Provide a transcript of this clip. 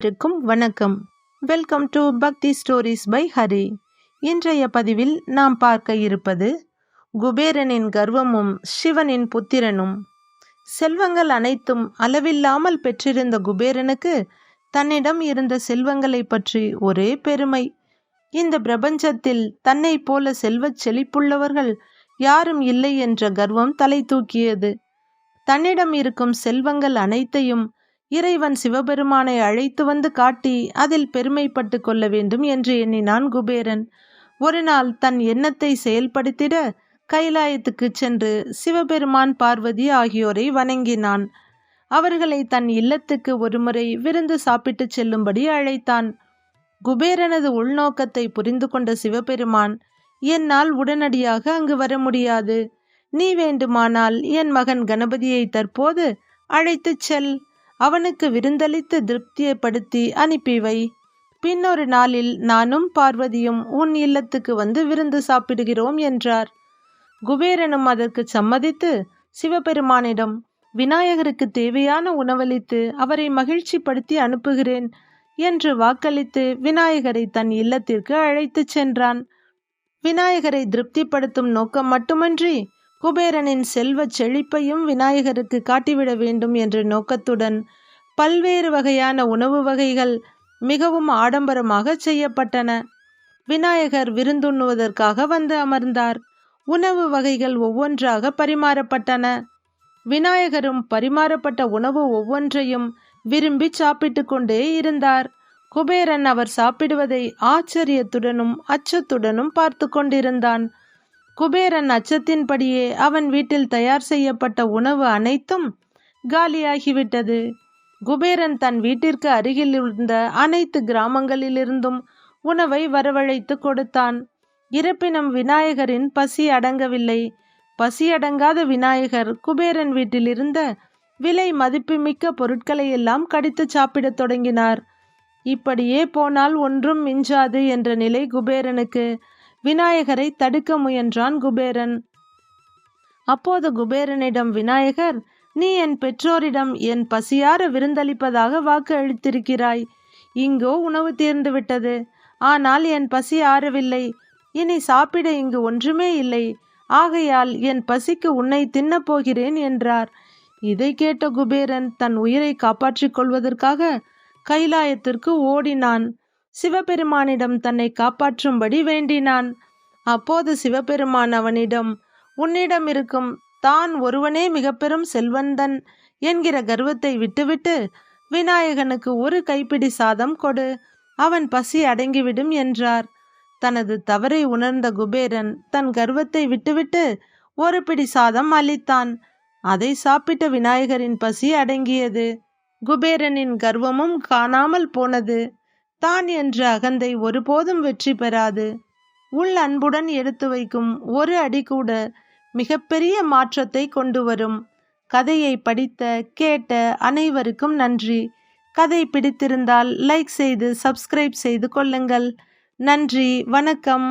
அனைவருக்கும் வணக்கம். Welcome to Bhakti stories by Hari இன்றைய பதிவில் நாம் பார்க்க இருப்பது குபேரனின் கர்வமும் சிவனின் புத்திரனும். செல்வங்கள் அனைத்தும் அளவில்லாமல் பெற்றிருந்த குபேரனுக்கு தன்னிடம் இருந்த செல்வங்களை பற்றி ஒரே பெருமை. இந்த பிரபஞ்சத்தில் தன்னை போல செல்வச் செழிப்புள்ளவர்கள் யாரும் இல்லை என்ற கர்வம் தலை தூக்கியது. தன்னிடம் இருக்கும் செல்வங்கள் அனைத்தையும் இறைவன் சிவபெருமானை அழைத்து வந்து காட்டி அதில் பெருமைப்பட்டு கொள்ள வேண்டும் என்று எண்ணினான் குபேரன். ஒரு நாள் தன் எண்ணத்தை செயல்படுத்திட கைலாயத்துக்கு சென்று சிவபெருமான் பார்வதி ஆகியோரை வணங்கினான். அவர்களை தன் இல்லத்துக்கு ஒருமுறை விருந்து சாப்பிட்டு செல்லும்படி அழைத்தான். குபேரனது உள்நோக்கத்தை புரிந்து கொண்ட சிவபெருமான் என்னால் உடனடியாக அங்கு வர முடியாது. நீ வேண்டுமானால் என் மகன் கணபதியை தற்போது அழைத்துச் செல். அவனுக்கு விருந்தளித்து திருப்தியப்படுத்தி அனுப்பிவை. பின்னொரு நாளில் நானும் பார்வதியும் உன் இல்லத்துக்கு வந்து விருந்து சாப்பிடுகிறோம் என்றார். குபேரனும் அதற்கு சம்மதித்து சிவபெருமானிடம் விநாயகருக்கு தேவையான உணவளித்து அவரை மகிழ்ச்சிப்படுத்தி அனுப்புகிறேன் என்று வாக்களித்து விநாயகரை தன் இல்லத்திற்கு அழைத்துச் சென்றான். விநாயகரை திருப்திப்படுத்தும் நோக்கம் மட்டுமன்றி குபேரனின் செல்வச் செழிப்பையும் விநாயகருக்கு காட்டிவிட வேண்டும் என்ற நோக்கத்துடன் பல்வேறு வகையான உணவு வகைகள் மிகவும் ஆடம்பரமாக செய்யப்பட்டன. விநாயகர் விருந்துண்ணுவதற்காக வந்து அமர்ந்தார். உணவு வகைகள் ஒவ்வொன்றாக பரிமாறப்பட்டன. விநாயகரும் பரிமாறப்பட்ட உணவு ஒவ்வொன்றையும் விரும்பி சாப்பிட்டு கொண்டே இருந்தார். குபேரன் அவர் சாப்பிடுவதை ஆச்சரியத்துடனும் அச்சத்துடனும் பார்த்து கொண்டிருந்தான். குபேரன் அச்சத்தின்படியே அவன் வீட்டில் தயார் செய்யப்பட்ட உணவு அனைத்தும் காலியாகிவிட்டது. குபேரன் தன் வீட்டிற்கு அருகில் இருந்த அனைத்து கிராமங்களிலிருந்தும் உணவை வரவழைத்து கொடுத்தான். இருப்பினும் விநாயகரின் பசி அடங்கவில்லை. பசி அடங்காத விநாயகர் குபேரன் வீட்டில் இருந்த விலை மதிப்புமிக்க பொருட்களை எல்லாம் கடித்து சாப்பிடத் தொடங்கினார். இப்படியே போனால் ஒன்றும் மிஞ்சாது என்ற நிலை குபேரனுக்கு விநாயகரை தடுக்க முயன்றான் குபேரன். அப்போது குபேரனிடம் விநாயகர் நீ என் பெற்றோரிடம் என் பசியார விருந்தளிப்பதாக வாக்கு அளித்திருக்கிறாய் இங்கோ உணவு தீர்ந்து விட்டது ஆனால் என் பசி ஆறவில்லை. இனி சாப்பிட இங்கு ஒன்றுமே இல்லை. ஆகையால் என் பசிக்கு உன்னை தின்னப் போகிறேன் என்றார். இதை கேட்ட குபேரன் தன் உயிரை காப்பாற்றிக் கொள்வதற்காக கைலாயத்திற்கு ஓடினான். சிவபெருமானிடம் தன்னை காப்பாற்றும்படி வேண்டினான். அப்போது சிவபெருமான் அவனிடம் உன்னிடம் இருக்கும் தான் ஒருவனே மிக பெரும் செல்வந்தன் என்கிற கர்வத்தை விட்டுவிட்டு விநாயகனுக்கு ஒரு கைப்பிடி சாதம் கொடு அவன் பசி அடங்கிவிடும் என்றார். தனது தவறை உணர்ந்த குபேரன் தன் கர்வத்தை விட்டுவிட்டு ஒரு பிடி சாதம் அளித்தான். அதை சாப்பிட்ட விநாயகரின் பசி அடங்கியது. குபேரனின் கர்வமும் காணாமல் போனது. தான் என்ற அகந்தை ஒருபோதும் வெற்றி பெறாது. உள் அன்புடன் எடுத்து வைக்கும் ஒரு அடி கூட மிகப்பெரிய மாற்றத்தை கொண்டு வரும். கதையை படித்த கேட்ட அனைவருக்கும் நன்றி. கதை பிடித்திருந்தால் லைக் செய்து சப்ஸ்கிரைப் செய்து கொள்ளுங்கள். நன்றி வணக்கம்.